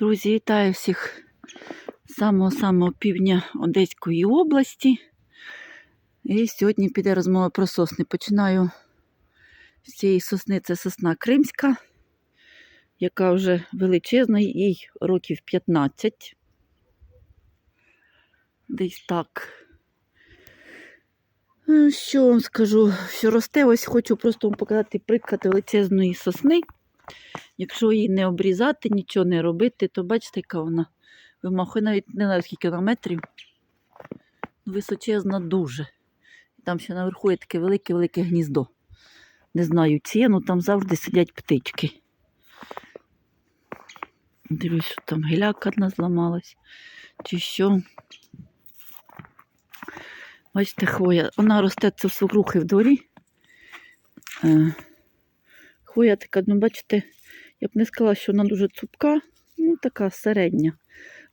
Друзі, вітаю всіх з самого-самого півдня Одеської області. І сьогодні піде розмова про сосни. Починаю з цієї сосни, це сосна Кримська, яка вже величезна, їй років 15. Десь так. Е, Що вам скажу, що росте, ось хочу просто вам показати приклад величезної сосни. Якщо її не обрізати, нічого не робити, то бачите, яка вона вимахує навіть не знаю скільки вона метрів. Височезна дуже. Там ще наверху є таке велике-велике гніздо. Не знаю ціну, там завжди сидять птички. Дивлюсь, що там гіляка одна зламалась. Чи що. Бачите, хвоя. Вона росте це в свекрухи в дворі. Хвоя така, ну бачите, я б не сказала, що вона дуже цупка, ну така середня.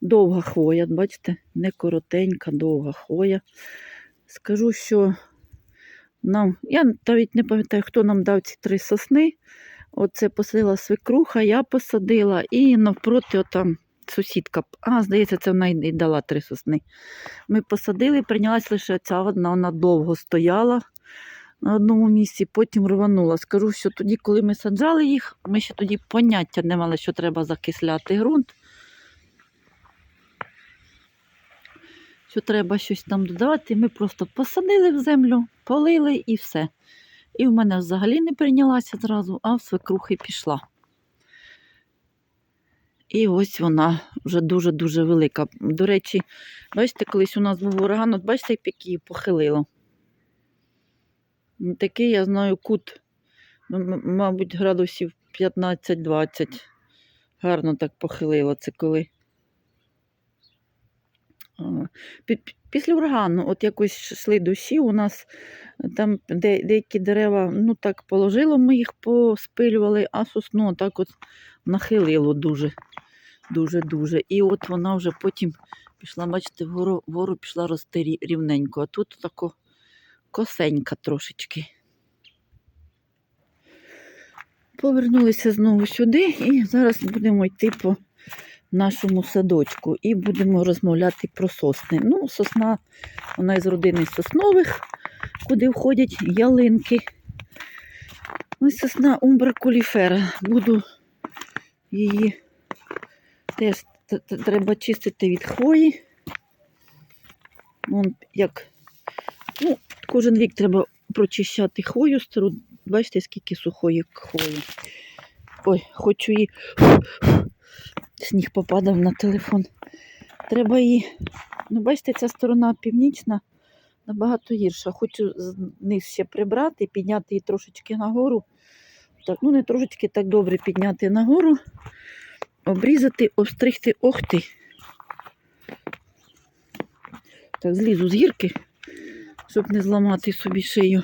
Довга хвоя, бачите, не коротенька, довга хвоя. Скажу, що нам, я навіть не пам'ятаю, хто нам дав ці три сосни. Оце посадила свекруха, я посадила і навпроти отам сусідка. А, здається, це вона і дала три сосни. Ми посадили, прийнялась лише ця одна, вона довго стояла на одному місці, потім рванула. Скажу, що тоді, коли ми саджали їх, ми ще тоді поняття не мали, що треба закисляти ґрунт. Що треба щось там додавати, ми просто посадили в землю, полили і все. І в мене взагалі не прийнялася зразу, а в свекрухи пішла. І ось вона вже дуже-дуже велика. До речі, бачите, колись у нас був ураган, от бачите, як її похилило. Такий, я знаю, кут, ну, мабуть, градусів 15-20. Гарно так похилило це коли. Після урагану, от якось йшли дощі, у нас там де, деякі дерева, ну так положило, ми їх поспилювали, а сосну так от нахилило дуже, дуже-дуже. І от вона вже потім пішла, бачите, вгору, вгору пішла рости рівненько, а тут тако косенька трошечки. Повернулися знову сюди і зараз будемо йти по нашому садочку і будемо розмовляти про сосни. Ну, сосна, вона із родини соснових, куди входять ялинки. Ось сосна Умбра. Буду її теж треба чистити від хвої. Вон як Ну, кожен рік треба прочищати хвою стару. Бачите, скільки сухої хвої. Ой, хочу її. Сніг попадав на телефон. Треба її. Ну, бачите, ця сторона північна набагато гірша. Хочу зниз ще прибрати, підняти її трошечки нагору. Так, ну не трошечки так добре підняти нагору, обрізати, обстригти. Ох ти. Так, злізу з гірки щоб не зламати собі шию.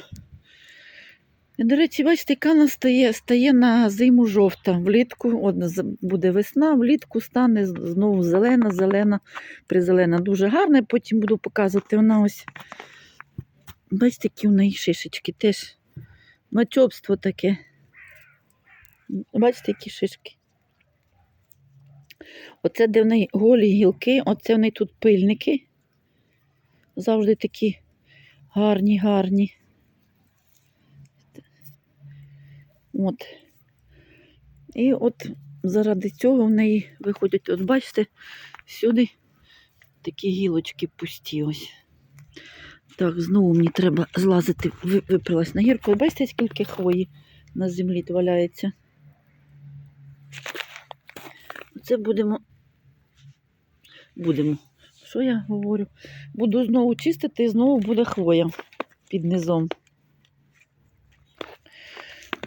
І, до речі, бачите, яка стає, стає на зиму жовта. Влітку от, буде весна, влітку стане знову зелена, зелена, призелена. Дуже гарна. Потім буду показувати. Вона ось. Бачите, які в неї шишечки теж. Мачобство таке. Бачите, які шишки. Оце де в неї голі гілки, оце в неї тут пильники. Завжди такі Гарні, гарні. От. І от заради цього в неї виходять, от бачите, всюди такі гілочки пусті ось. Так, знову мені треба злазити, Ви- випилась на гірку. Бачите, скільки хвої на землі валяється. Це будемо. Будемо. Що я говорю? Буду знову чистити і знову буде хвоя під низом.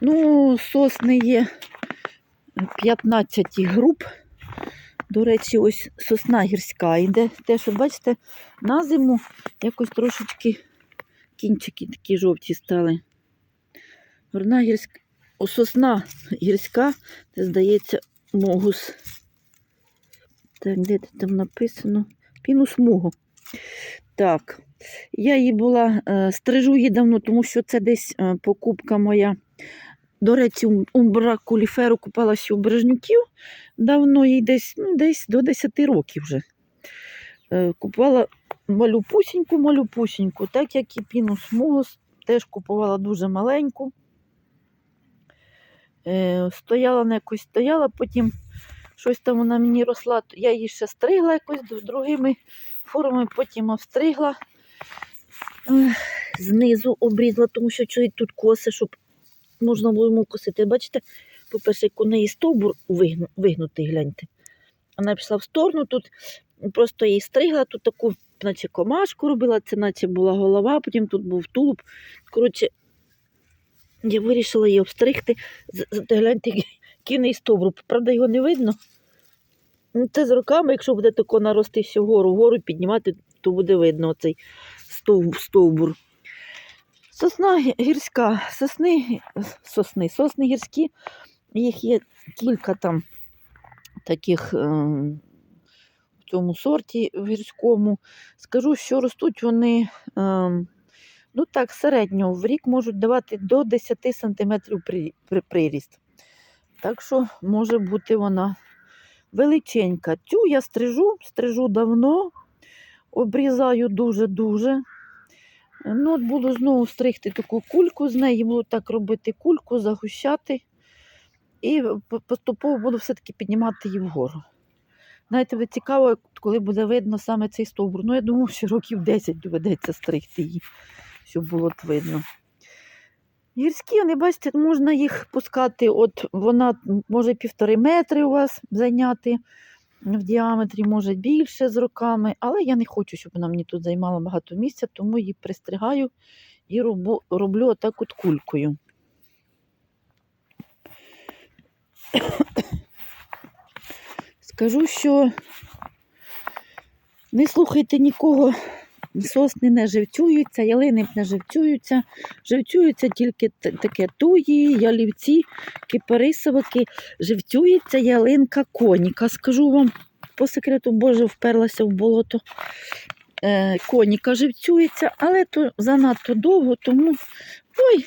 Ну, сосни є 15 груп. До речі, ось сосна гірська йде. Те, що бачите, на зиму якось трошечки кінчики такі жовті стали. Горна гірська. О, сосна гірська, це здається, могус. Так, де там написано? Пінус мугу. Так, я її була, е, стрижу її давно, тому що це десь е, покупка моя до речі, ум- умбра куліферу купала ще у Бережнюків. Давно їй десь, ну, десь до 10 років вже. Е, Купувала малюпусіньку, малюпусіньку, так як і пінус могос, теж купувала дуже маленьку. Стояла на якось стояла, потім щось там вона мені росла, я її ще стригла якось другими формами, потім обстригла. Знизу обрізала, тому що чоловік тут коси, щоб можна було йому косити. Бачите, по-перше, як у неї стовбур вигну- вигнутий, гляньте. Вона пішла в сторону, тут просто її стригла, тут таку, наче комашку робила, це наче була голова, потім тут був тулуб. Коротше, я вирішила її обстригти. Гляньте, неї стовбур. Правда, його не видно. Ну, Це з руками, якщо буде тако нарости все вгору, вгору піднімати, то буде видно цей стовбур. Сосна гірська, сосни, сосни, сосни гірські, їх є кілька там таких е, в цьому сорті в гірському. Скажу, що ростуть вони е, ну так, середньо, в рік можуть давати до 10 см при, при, приріст. Так що може бути вона величенька. Цю я стрижу, стрижу давно, обрізаю дуже-дуже. Ну, от буду знову стригти таку кульку з неї, буду так робити кульку, загущати. І поступово буду все-таки піднімати її вгору. Знаєте, цікаво, коли буде видно саме цей стовбур. Ну, я думаю, що років 10 доведеться стригти її, щоб було видно. Гірські, вони, бачите, можна їх пускати, от вона може півтори метри у вас зайняти в діаметрі, може більше з роками, але я не хочу, щоб вона мені тут займала багато місця, тому її пристригаю і робу, роблю отак от кулькою. Скажу, що не слухайте нікого, сосни не живцюються, ялини не живцюються, живцюються тільки таке туї, ялівці, кипарисовики, живцюється ялинка коніка. Скажу вам по секрету, Боже, вперлася в болото. Е, коніка живцюється, але то занадто довго, тому. Ой,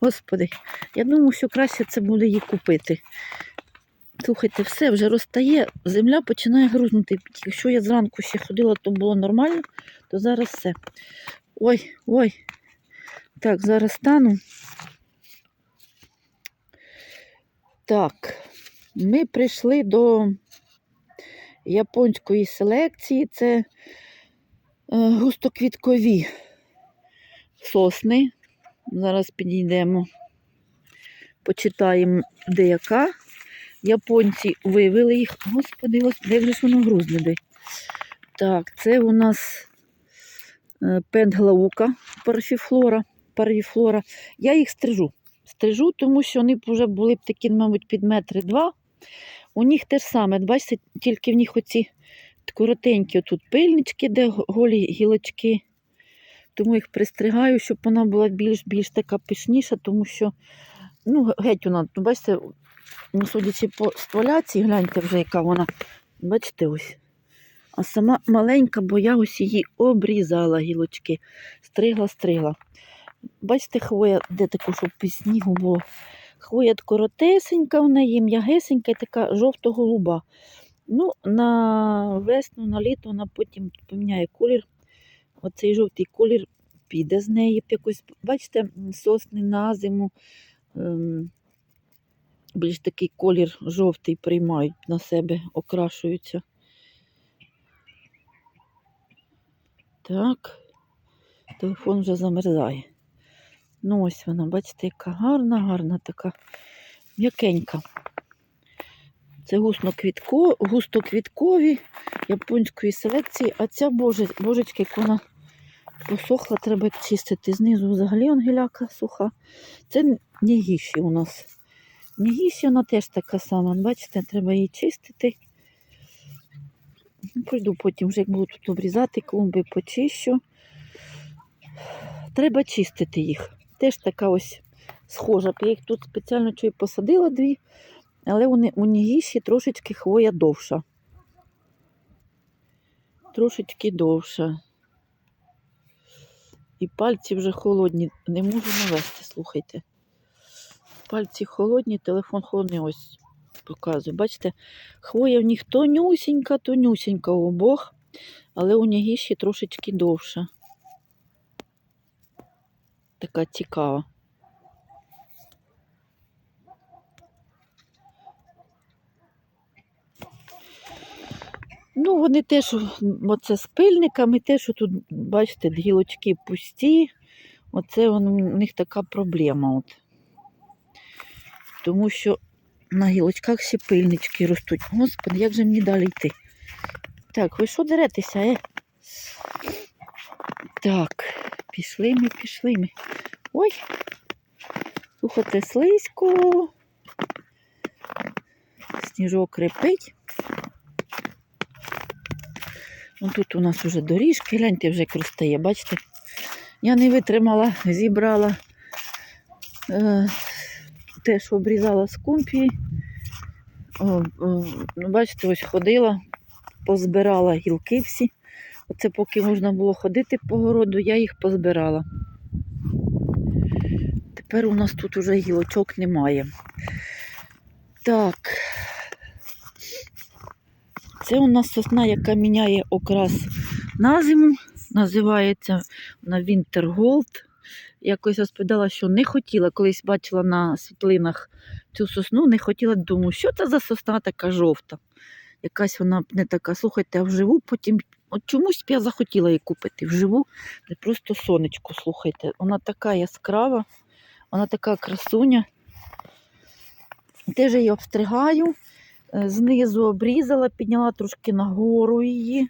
господи, я думаю, що краще це буде її купити. Слухайте, все вже розтає, земля починає грузнути. Якщо я зранку ще ходила, то було нормально, то зараз все. Ой, ой. Так, зараз стану. Так, ми прийшли до японської селекції. Це е, густоквіткові сосни. Зараз підійдемо, почитаємо, де яка. Японці вивели їх. Господи, господи, як воно грузне. Так, це у нас е, пентглаука парфіфлора, парвіфлора. Я їх стрижу. Стрижу, тому що вони вже були б такі, мабуть, під метри два. У них те ж саме, бачите, тільки в них оці коротенькі тут пильнички, де голі гілочки. Тому їх пристригаю, щоб вона була більш-більш така пишніша, тому що, ну, геть вона, ну, бачите, ну, судячи по стволяці, гляньте вже, яка вона. Бачите ось. А сама маленька, бо я ось її обрізала гілочки. Стригла, стригла. Бачите, хвоя, де таку, щоб під снігу було. Хвоя коротесенька в неї, м'ягесенька і така жовто-голуба. Ну, на весну, на літо вона потім поміняє колір. Оцей жовтий колір піде з неї. Якось, бачите, сосни на зиму. Ем, більш такий колір жовтий приймають на себе, окрашуються. Так, телефон вже замерзає. Ну, ось вона, бачите, яка гарна, гарна така, м'якенька. Це густоквітко, густоквіткові японської селекції, а ця боже, божечка, як вона посохла, треба чистити. Знизу взагалі ангеляка суха. Це нігіші у нас. Нігіші вона теж така сама. Бачите, треба її чистити. Ну, Прийду потім, вже як буду тут обрізати клумби, почищу. Треба чистити їх. Теж така ось схожа. Я їх тут спеціально чую посадила дві, але у нігіші трошечки хвоя довша. Трошечки довша. І пальці вже холодні, не можу навести, слухайте. Пальці холодні, телефон холодний, ось показую. Бачите, хвоя в них тонюсінька, тонюсінька у обох, але у нягіші трошечки довша. Така цікава. Ну, вони теж, оце з пильниками, те, що тут, бачите, гілочки пусті. Оце у них така проблема. От. Тому що на гілочках ще пильнички ростуть. Господи, як же мені далі йти? Так, ви що деретеся, е? Так, пішли ми, пішли ми. Ой, слухайте, слизько. Сніжок репить. Ну, тут у нас вже доріжки, гляньте, вже як розтає, бачите? Я не витримала, зібрала е, те, що обрізала о, ну, бачите, ось ходила, позбирала гілки всі. Оце поки можна було ходити по городу, я їх позбирала. Тепер у нас тут уже гілочок немає. Так. Це у нас сосна, яка міняє окрас на зиму. Називається вона Winter Gold. Якось розповідала, що не хотіла, колись бачила на світлинах цю сосну, не хотіла, думаю, що це за сосна така жовта. Якась вона не така. Слухайте, а вживу потім. От чомусь б я захотіла її купити вживу, не просто сонечко, слухайте. Вона така яскрава, вона така красуня. Теж її обстригаю, е, знизу обрізала, підняла трошки нагору її.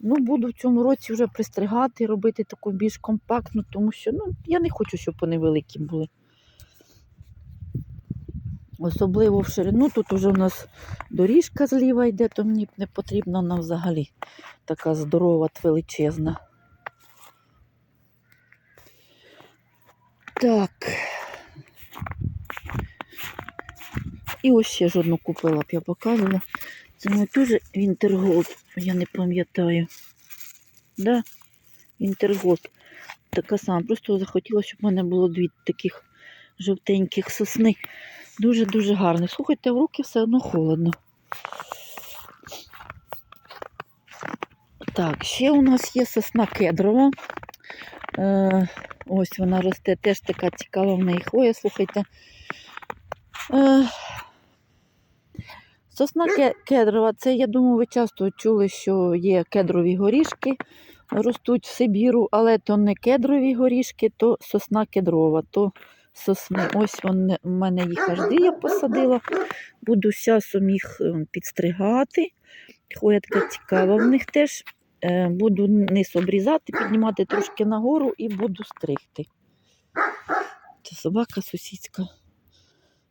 Ну, буду в цьому році вже пристригати, робити таку більш компактну, тому що ну, я не хочу, щоб вони великі були. Особливо в ширину. Тут уже у нас доріжка зліва йде, то мені не потрібна вона взагалі така здорова, величезна. Так. І ось ще ж одну купила б я показувала. Моє теж Вінтерголд, я не пам'ятаю. Да? Вінтерголд. Така сама. Просто захотіла, щоб в мене було дві таких жовтеньких сосни. Дуже-дуже гарних. Слухайте, в руки все одно холодно. Так, ще у нас є сосна кедрова. Е, ось вона росте, теж така цікава в неї хвоя, слухайте. Е, Сосна кедрова, це я думаю, ви часто чули, що є кедрові горішки, ростуть в Сибіру, але то не кедрові горішки, то сосна кедрова, то сосни. Ось вони, в мене їх аж я посадила. Буду часом їх е, підстригати. Хвоя цікава в них теж. Е, Буду низ обрізати, піднімати трошки нагору і буду стригти. Це собака сусідська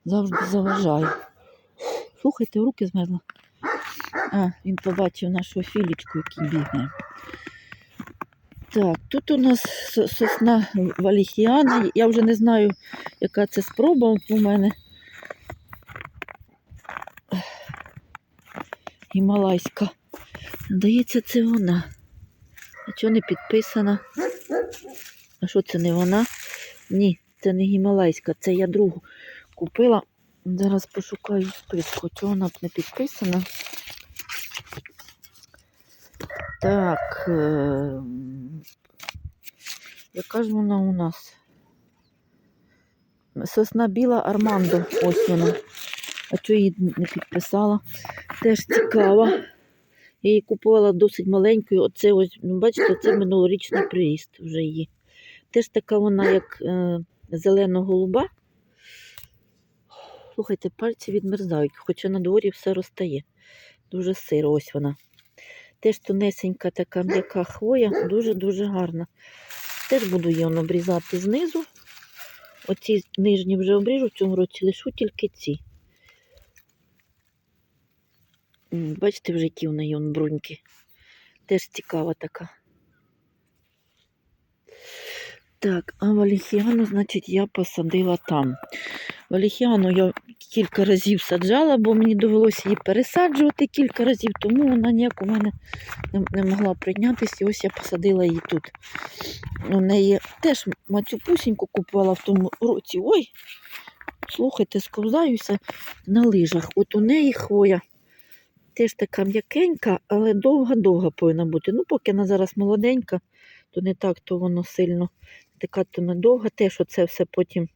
завжди заважає. Слухайте, руки змерзла. А, він побачив нашу філічку, який бігає. Так, тут у нас сосна валіхіана. Я вже не знаю, яка це спроба у мене. Гімалайська. Здається, це вона. А чого не підписана? А що це не вона? Ні, це не гімалайська, це я другу купила. Зараз пошукаю списку, чого вона б не підписана. Так. Е... Яка ж вона у нас? Сосна біла Армандо. Ось вона. А чого її не підписала? Теж цікава. Я її купувала досить маленькою. Оце ось, ну, бачите, це минулорічний приріст вже її. Теж така вона, як е, зелено-голуба. Слухайте, пальці відмерзають, хоча на дворі все розтає. Дуже сиро, ось вона. Теж тонесенька така м'яка хвоя, дуже-дуже гарна. Теж буду її обрізати знизу. Оці нижні вже обріжу в цьому році, лишу тільки ці. Бачите, вже які в неї он бруньки. Теж цікава така. Так, а валіхіану, значить, я посадила там. Валіхіану я кілька разів саджала, бо мені довелося її пересаджувати кілька разів, тому вона ніяк у мене не, могла прийнятися. І ось я посадила її тут. У неї теж мацюпусіньку купувала в тому році. Ой, слухайте, сковзаюся на лижах. От у неї хвоя теж така м'якенька, але довга-довга повинна бути. Ну, поки вона зараз молоденька, то не так, то воно сильно така то недовга. Теж оце все потім,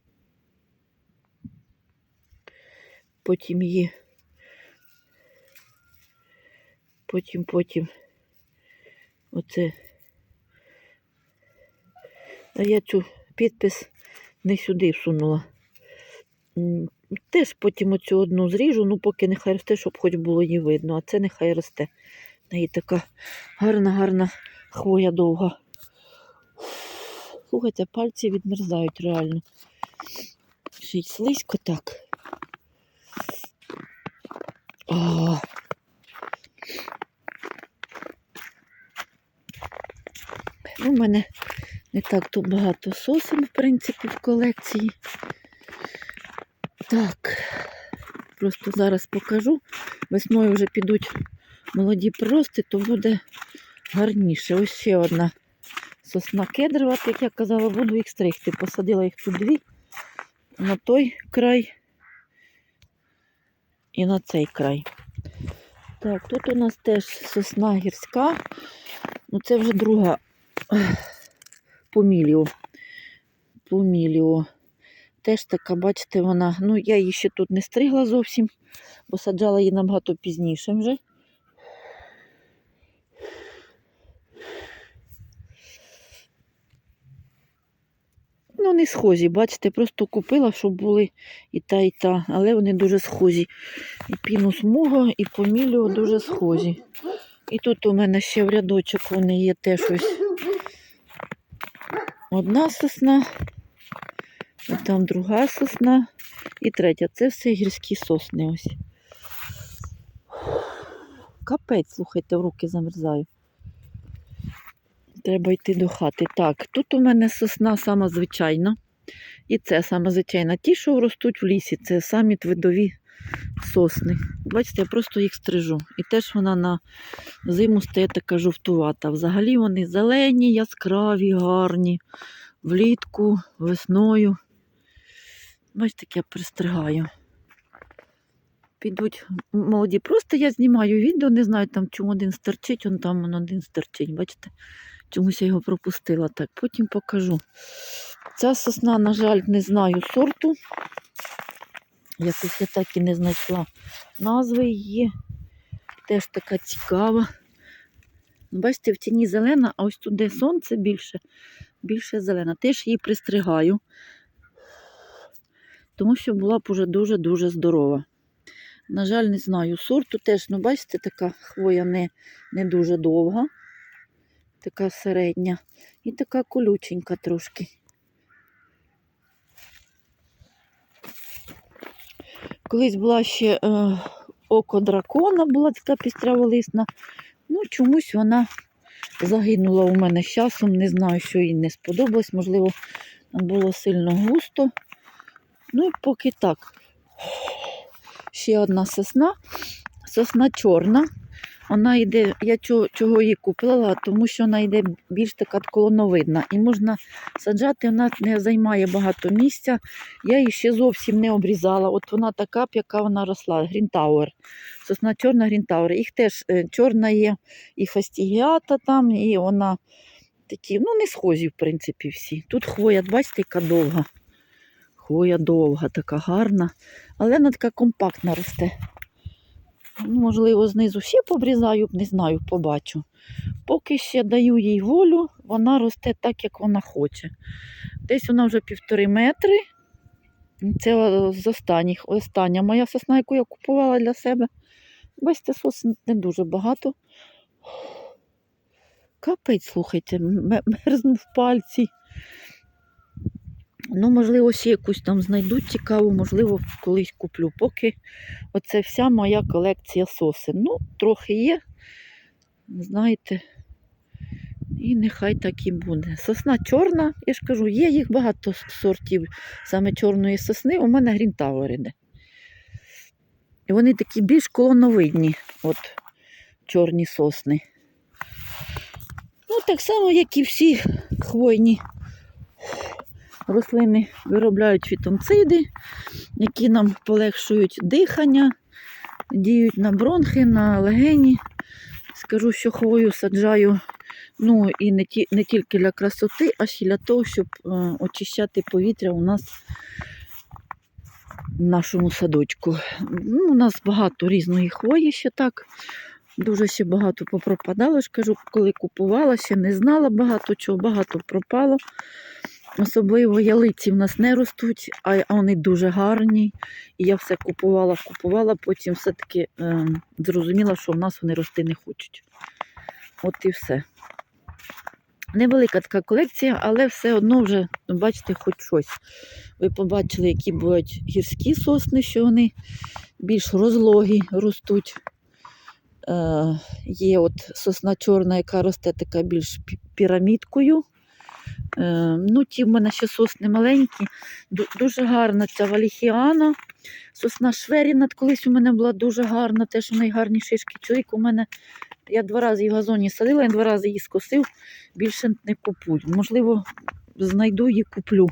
потім її. Потім, потім. Оце. А я цю підпис не сюди всунула. Теж потім оцю одну зріжу, ну поки нехай росте, щоб хоч було її видно, а це нехай росте. Неї така гарна, гарна хвоя довга. Слухайте, пальці відмерзають реально. Слизько так. У мене не так тут багато сосен, в принципі, в колекції. Так, просто зараз покажу. Весною вже підуть молоді прирости, то буде гарніше. Ось ще одна сосна кедрова, як я казала, буду їх стригти. Посадила їх тут дві на той край і на цей край. Так, тут у нас теж сосна гірська. Ну, це вже друга поміліо. Поміліо. Теж така, бачите, вона. Ну, я її ще тут не стригла зовсім, бо саджала її набагато пізніше вже. Ну, не схожі, бачите, просто купила, щоб були і та, і та, але вони дуже схожі. І пінус мого, і поміліо дуже схожі. І тут у мене ще в рядочок вони є теж ось одна сосна, і там друга сосна, і третя. Це все гірські сосни ось. Капець, слухайте, в руки замерзаю. Треба йти до хати. Так, тут у мене сосна сама звичайна. І це саме звичайна. Ті, що ростуть в лісі, це самі твидові сосни. Бачите, я просто їх стрижу. І теж вона на зиму стає така жовтувата. Взагалі вони зелені, яскраві, гарні. Влітку, весною. Бачите, як я пристригаю. Підуть молоді. Просто я знімаю відео, не знаю, там чому один стерчить, он там один стерчить. Бачите? Чомусь я його пропустила. Так, потім покажу. Ця сосна, на жаль, не знаю сорту. Якось я так і не знайшла назви її. Теж така цікава. Бачите, в тіні зелена, а ось тут, де сонце більше, більше зелена. Теж її пристригаю, тому що була б уже дуже-дуже здорова. На жаль, не знаю сорту теж, ну бачите, така хвоя не, не дуже довга, така середня і така колюченька трошки. Колись була ще е, око дракона, була така пістряволисна. Ну, чомусь вона загинула у мене з часом. Не знаю, що їй не сподобалось. Можливо, було сильно густо. Ну і поки так. Ще одна сосна. Сосна чорна. Вона йде, я чого, чого її купила, тому що вона йде більш така колоновидна. І можна саджати, вона не займає багато місця. Я її ще зовсім не обрізала. От вона така, яка вона росла. Грінтауер. Сосна чорна Грінтауер. Їх теж е, чорна є і фастігіата там, і вона такі, ну, не схожі, в принципі, всі. Тут хвоя, бачите, яка довга. Хвоя довга, така гарна, але вона така компактна росте. Можливо, знизу ще побрізаю, не знаю, побачу. Поки ще даю їй волю, вона росте так, як вона хоче. Десь вона вже півтори метри. Це е, з останніх, остання моя сосна, яку я купувала для себе. Бачите, сосен не дуже багато. Капець, слухайте, м- мерзнув пальці. Ну, можливо, ще якусь там знайду цікаву, можливо, колись куплю. Поки оце вся моя колекція сосен. Ну, трохи є, знаєте, і нехай так і буде. Сосна чорна, я ж кажу, є їх багато сортів саме чорної сосни. У мене грінтауер іде. І вони такі більш колоновидні, от чорні сосни. Ну, так само, як і всі хвойні рослини виробляють фітонциди, які нам полегшують дихання, діють на бронхи, на легені. Скажу, що хвою саджаю ну, і не, ті, не тільки для красоти, а ще для того, щоб е, очищати повітря у нас в нашому садочку. Ну, у нас багато різної хвої ще так. Дуже ще багато попропадало, ж кажу, коли купувала, ще не знала багато чого, багато пропало. Особливо ялиці в нас не ростуть, а вони дуже гарні. І я все купувала, купувала, потім все-таки е, зрозуміла, що в нас вони рости не хочуть. От і все. Невелика така колекція, але все одно вже, ну, бачите, хоч щось. Ви побачили, які бувають гірські сосни, що вони більш розлогі ростуть. Е, є от сосна чорна, яка росте така більш пірамідкою. Е, ну, ті в мене ще сосни маленькі. Дуже гарна ця валіхіана. Сосна Шверіна колись у мене була дуже гарна, теж у неї шишки. Чоловік у мене, я два рази її в газоні садила, я два рази її скосив, більше не купую. Можливо, знайду її куплю.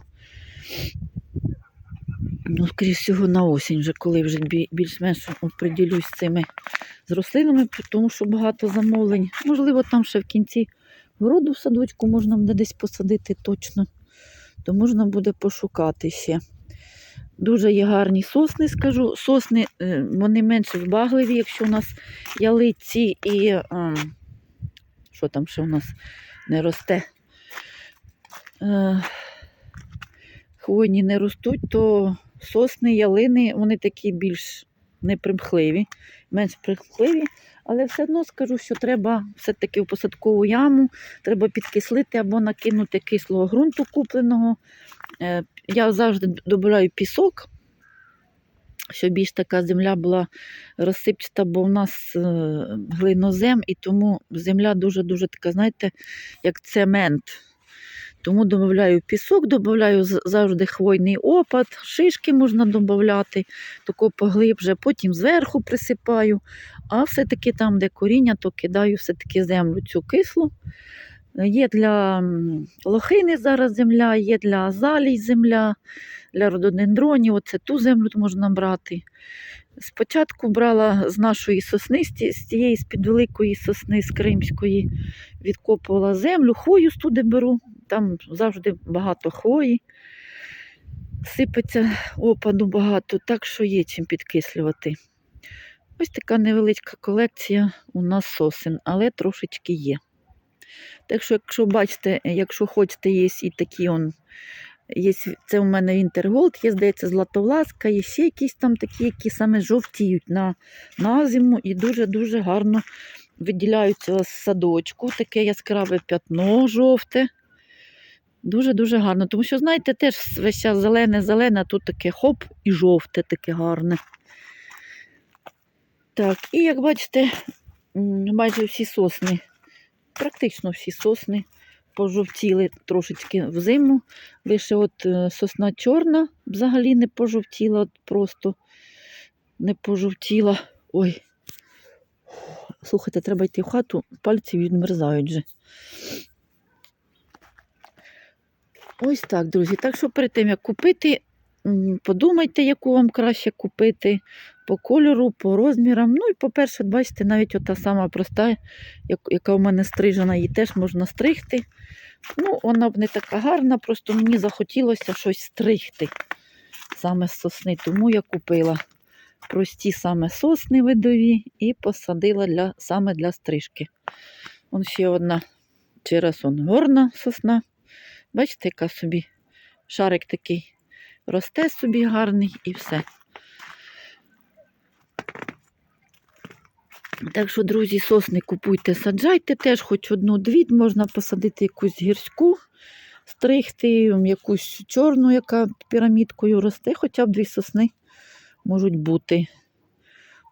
Ну, скоріше всього, на осінь, вже коли вже більш-менш оприділюсь з цими з рослинами, тому що багато замовлень. Можливо, там ще в кінці городу в садочку можна буде десь посадити точно, то можна буде пошукати ще. Дуже є гарні сосни, скажу. Сосни е, вони менше вбагливі, якщо у нас ялиці і ем, що там ще у нас не росте. Е, хвойні не ростуть, то сосни, ялини, вони такі більш непримхливі, менш примхливі. Але все одно скажу, що треба все-таки в посадкову яму, треба підкислити або накинути кислого ґрунту купленого. Е, Я завжди додаю пісок, щоб більш така земля була розсипчата, бо в нас е, глинозем, і тому земля дуже-дуже така, знаєте, як цемент. Тому додаю пісок, додаю завжди хвойний опад, шишки можна додати, тако поглибше, потім зверху присипаю. А все-таки там, де коріння, то кидаю все-таки землю цю кислу. Є для лохини зараз земля, є для азалій земля, для рододендронів. Оце ту землю можна брати. Спочатку брала з нашої сосни, з тієї з-під великої сосни, з Кримської, відкопувала землю, хвою туди беру, там завжди багато хвої. Сипеться опаду багато, так що є чим підкислювати. Ось така невеличка колекція у нас сосен, але трошечки є. Так що, якщо бачите, якщо хочете, є і такі он. Є, це у мене Вінтерголд, є, здається, златовласка, є ще якісь там такі, які саме жовтіють на, на зиму і дуже-дуже гарно виділяються з садочку. Таке яскраве п'ятно жовте. Дуже-дуже гарно. Тому що, знаєте, теж весь час зелене-зелене, тут таке хоп і жовте, таке гарне. Так, і як бачите, майже всі сосни, практично всі сосни пожовтіли трошечки взиму. Лише от е, сосна чорна взагалі не пожовтіла, от просто не пожовтіла. Ой. Слухайте, треба йти в хату, пальці відмерзають вже. Ось так, друзі. Так що перед тим, як купити, подумайте, яку вам краще купити по кольору, по розмірам. Ну і, по-перше, бачите, навіть ота сама проста, яка у мене стрижена, її теж можна стригти. Ну, вона б не така гарна, просто мені захотілося щось стригти саме з сосни, тому я купила прості саме сосни видові і посадила для, саме для стрижки. Вон ще одна через он горна сосна. Бачите, яка собі шарик такий росте собі гарний і все. Так що, друзі, сосни купуйте, саджайте теж, хоч одну-дві, можна посадити якусь гірську, стригти, якусь чорну, яка пірамідкою росте, хоча б дві сосни можуть бути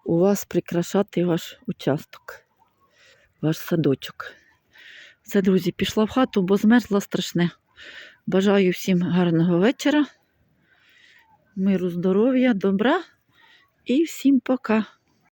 у вас прикрашати ваш участок, ваш садочок. Все, друзі, пішла в хату, бо змерзла страшне. Бажаю всім гарного вечора, миру, здоров'я, добра і всім пока.